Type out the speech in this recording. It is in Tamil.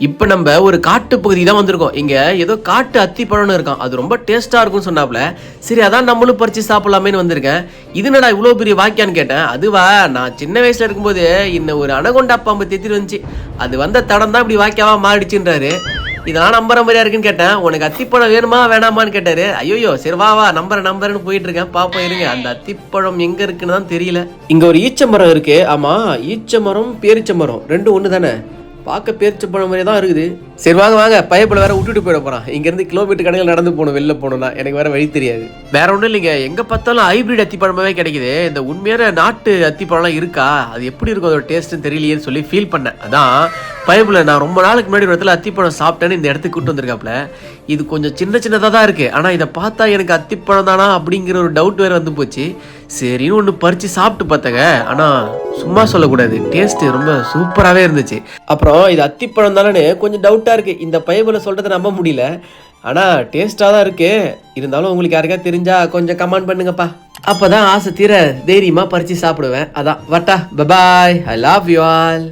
இப்போ நம்ம ஒரு காட்டு பகுதி தான் வந்திருக்கோம். இங்கே ஏதோ காட்டு அத்திப்பழம்னு இருக்கான் அது ரொம்ப டேஸ்ட்டாக இருக்கும்னு சொன்னாப்ல. சரி அதான் நம்மளும் பறித்து சாப்பிட்லாமேன்னு வந்திருக்கேன். இது என்னடா இவ்வளோ பெரிய வாக்கியான்னு கேட்டேன். அதுவா நான் சின்ன வயசில் இருக்கும்போது இன்னும் ஒரு அனகொண்டா பாம்பு தெத்திட்டு வந்துச்சு. அது வந்த தடம் தான் இப்படி வாக்கியாவாக மாறிடுச்சுன்றாரு. இதெல்லாம் நம்புற மாதிரியா இருக்குன்னு கேட்டேன். உனக்கு அத்திப்பழம் வேணுமா வேணாமான்னு கேட்டாரு. ஐயோ சரி வா வா நம்புற நம்பருன்னு போயிட்டு இருக்கேன் பாப்போம் இருங்க. அந்த அத்திப்பழம் எங்க இருக்குன்னு தான் தெரியல. இங்க ஒரு ஈச்ச மரம் இருக்கு. ஆமா ஈச்ச மரம் பேரிச்ச மரம் ரெண்டும் ஒண்ணு தானே பார்க்க பேரிச்சு போன மாதிரி தான் இருக்குது. சரி வாங்க வாங்க. பயப்பில் வேற விட்டுட்டு போயிட போறான். இங்கேருந்து கிலோமீட்டர் கணக்கில் நடந்து போகணும் வெளில போகணும்னா. எனக்கு வேற வழி தெரியாது. வேற ஒன்றும் இல்லைங்க. எங்கே பார்த்தாலும் ஹைபிரிட் அத்திப்பழமாவே கிடைக்குது. இந்த உண்மையான நாட்டு அத்திப்பழம்லாம் இருக்கா? அது எப்படி இருக்கும்? அதோட டேஸ்ட்டுன்னு தெரியலையேன்னு சொல்லி ஃபீல் பண்ணேன். அதான் பைப்பில் நான் ரொம்ப நாளுக்கு முன்னாடி ஒரு இடத்துல அத்திப்பழம் சாப்பிட்டேன்னு இந்த இடத்துக்கு கூட்டு வந்திருக்காப்புல. இது கொஞ்சம் சின்ன சின்னதாக தான் இருக்குது ஆனால் இதை பார்த்தா எனக்கு அத்திப்பழம் தானா அப்படிங்கிற ஒரு டவுட் வேற வந்து போச்சு. சரின்னு ஒன்று பறித்து சாப்பிட்டு பார்த்தேங்க. ஆனால் சும்மா சொல்லக்கூடாது. டேஸ்ட்டு ரொம்ப சூப்பராகவே இருந்துச்சு. அப்புறம் இது அத்திப்பழம் தானே கொஞ்சம் டவுட்டாக இருக்குது இந்த பைபிளை சொல்கிறத நம்ப முடியல. ஆனால் டேஸ்ட்டாக தான் இருக்குது இருந்தாலும் உங்களுக்கு யாருக்கா தெரிஞ்சால் கொஞ்சம் கமெண்ட் பண்ணுங்கப்பா. அப்போ தான் ஆசை தீர தைரியமாக பறித்து சாப்பிடுவேன். அதான். வட்டா பபாய் ஐ லவ் யூ ஆல்